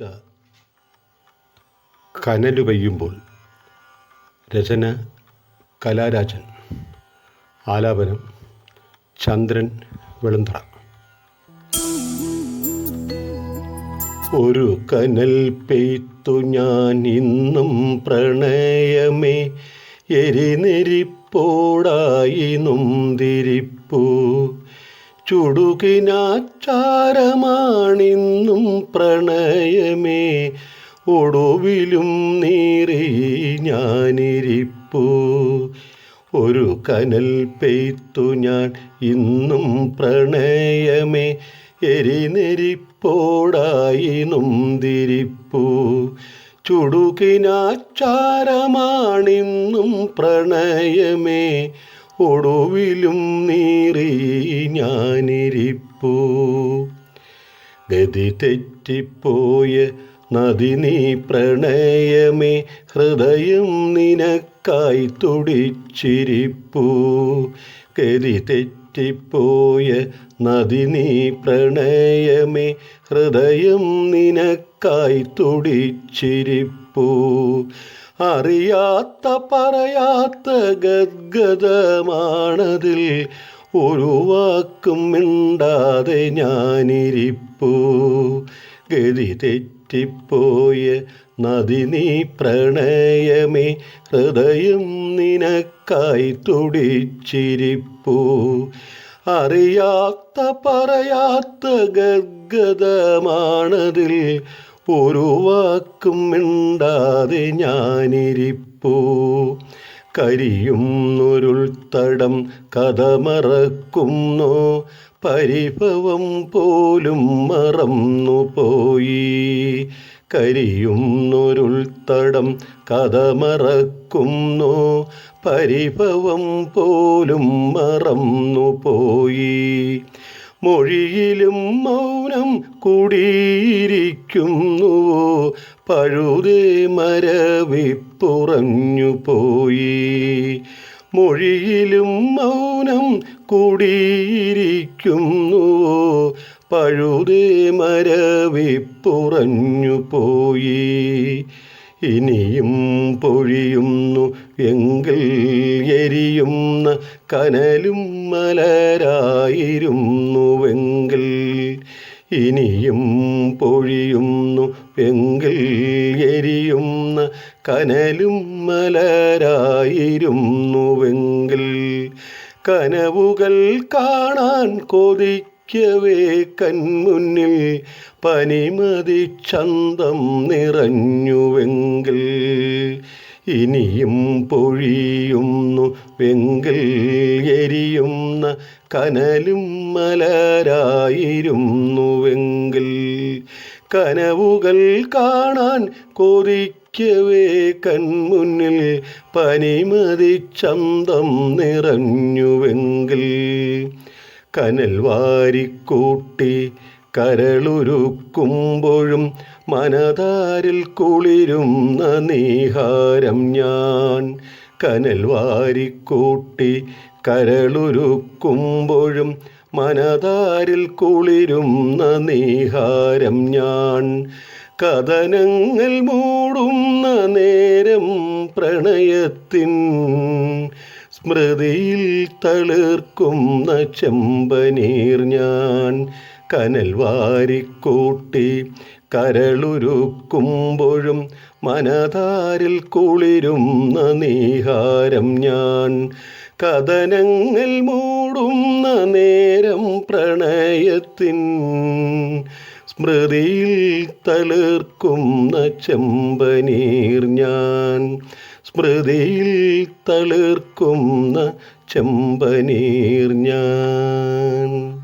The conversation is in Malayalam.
കവിത കനലു പെയ്യുമ്പോൾ രചന കലാരാജൻ ആലാപനം ചന്ദ്രൻ വെളുന്തറ. ഒരു കനൽ പെയ്ത്തു ഞാൻ ഇന്നും പ്രണയമേ എരിനെരിപ്പോടായി നൊന്തിരിപ്പൂ. ചുടുകിനാച്ചാരമാണിന്നും പ്രണയമേ. ഒടുവിലും നീറി ഞാനിരിപ്പൂ. ഒരു കനൽ പെയ്ത്തു ഞാൻ ഇന്നും പ്രണയമേ. എരിനെരിപ്പോടായി നൊന്തിരിപ്പൂ. ചുടുകിനാച്ചാരമാണിന്നും പ്രണയമേ. ഒടുവിലും നീറി ഞാനിരിപ്പൂ. ഗതി തെറ്റിപ്പോയ നദി നീ പ്രണയമേ ഹൃദയം നിനക്കായി തുടിച്ചിരിപ്പൂ. ഗതി തെറ്റിപ്പോയ നദി നീ പ്രണയമേ ഹൃദയം നിനക്കായി തുടിച്ചിരിപ്പൂ. അറിയാത്ത പറയാത്ത ഗദ്ഗതമാണതിൽ ഒരു വാക്കും മിണ്ടാതെ ഞാനിരിപ്പൂ. ഗതി തെറ്റിപ്പോയ നദി നീ പ്രണയമേ ഹൃദയം നിനക്കായി തുടിച്ചിരിപ്പൂ. അറിയാത്ത പറയാത്ത ഗദ്ഗതമാണതിൽ ഒരു വാക്കും മിണ്ടാതെ ഞാനിരിപ്പൂ. തടം കഥ മറക്കുന്നു. പരിഭവം പോലും മറന്നു പോയി. കരിയുന്നൊരുൾത്തടം കഥ മറക്കുന്നു. പരിഭവം പോലും മറന്നു പോയി. മൊഴിയിലും മൗനം കുടിയിരിക്കുന്നുവോ? പഴുതേ മരവിപ്പുറഞ്ഞു പോയി. മൊഴിയിലും മൗനം കുടിയിരിക്കുന്നുവോ? പഴുതേ മരവിപ്പുറഞ്ഞു പോയി. ഇനിയും പൊഴിയുന്നു എങ്കിൽ എരിയുന്ന കനലും മലരായിരുന്നുവെങ്കിൽ. ഇനിയും പൊഴിയുന്നു എങ്കിൽ എരിയുന്ന കനലും മലരായിരുന്നുവെങ്കിൽ. കനവുകൾ കാണാൻ കൊതിക്കവേ കൺമുന്നിൽ പനിമതി ചന്തം നിറഞ്ഞുവെങ്കിൽ ഇനിയും പൊഴിയുന്നു വെങ്കിൽ എരിയുന്ന കനലും മലരായിരുന്നുവെങ്കിൽ കനവുകൾ കാണാൻ കൊതിക്കവേ കൺമുന്നിൽ പനിമതി ചന്തം നിറഞ്ഞുവെങ്കിൽ കനൽ വാരിക്കൂട്ടി കരളുരുക്കുമ്പോഴും മനതാരിൽ കുളിരുന്ന നീഹാരം ഞാൻ. കനൽ വാരിക്കൂട്ടി കരളുരുക്കുമ്പോഴും മനതാരിൽ കുളിരുന്ന നീഹാരം ഞാൻ. കഥനങ്ങൾ മൂടുന്ന നേരം പ്രണയത്തിൻ സ്മൃതിയിൽ തളിർക്കുന്ന ചെമ്പനീർ ഞാൻ. കനൽ വാരിക്കൂട്ടി കരളുരുക്കുമ്പോഴും മനതാരിൽ കുളിരുന്ന നീഹാരം ഞാൻ. കഥനങ്ങൾ മൂടുന്ന നേരം പ്രണയത്തിൻ സ്മൃതിയിൽ തളിർക്കുന്ന ചെമ്പനീർ ഞാൻ. സ്മൃതിയിൽ തളിർക്കുന്ന ചെമ്പനീർ ഞാൻ.